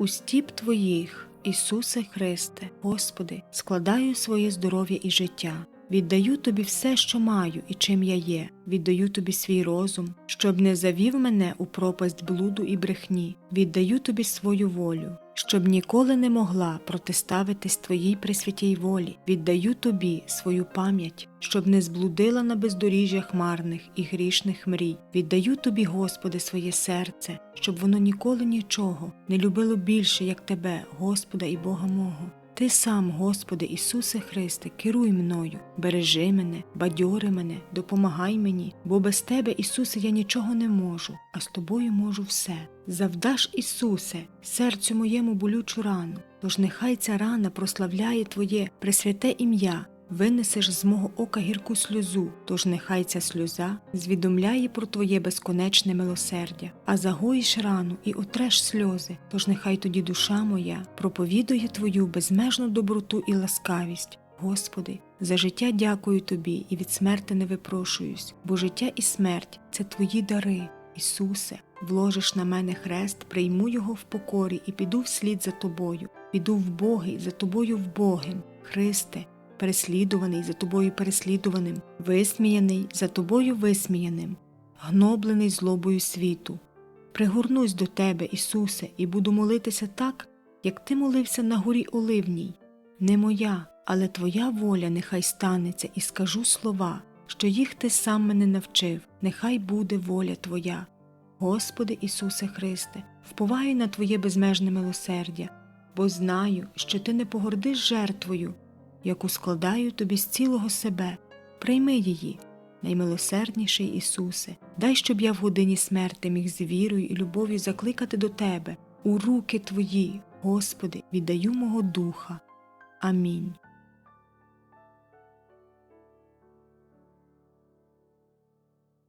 У стіп Твоїх, Ісусе Христе, Господи, складаю своє здоров'я і життя. Віддаю тобі все, що маю і чим я є, віддаю тобі свій розум, щоб не завів мене у пропасть блуду і брехні, віддаю тобі свою волю, щоб ніколи не могла протиставитись твоїй присвятій волі, віддаю тобі свою пам'ять, щоб не зблудила на бездоріжжях марних і грішних мрій. Віддаю тобі, Господи, своє серце, щоб воно ніколи нічого не любило більше, як тебе, Господа і Бога мого. Ти сам, Господи Ісусе Христе, керуй мною, бережи мене, бадьори мене, допомагай мені, бо без Тебе, Ісусе, я нічого не можу, а з Тобою можу все. Завдаш, Ісусе, серцю моєму болючу рану, тож нехай ця рана прославляє Твоє пресвяте ім'я. Винесеш з мого ока гірку сльозу, тож нехай ця сльоза звідомляє про Твоє безконечне милосердя, а загоїш рану і отреш сльози, тож нехай тоді душа моя проповідує Твою безмежну доброту і ласкавість. Господи, за життя дякую Тобі і від смерти не випрошуюсь, бо життя і смерть це Твої дари, Ісусе. Вложиш на мене хрест, прийму його в покорі і піду вслід за тобою, піду в Боги, за тобою в Богим, Христе, переслідуваний за тобою переслідуваним, висміяний за тобою висміяним, гноблений злобою світу. Пригорнусь до тебе, Ісусе, і буду молитися так, як ти молився на горі Оливній. Не моя, але твоя воля нехай станеться, і скажу слова, що їх ти сам мене навчив, нехай буде воля Твоя. Господи Ісусе Христе, вповаю на Твоє безмежне милосердя, бо знаю, що Ти не погордиш жертвою, яку складаю тобі з цілого себе, прийми її, наймилосердніший Ісусе, дай, щоб я в годині смерти міг з вірою і любов'ю закликати до Тебе, у руки Твої, Господи, віддаю мого духа. Амінь.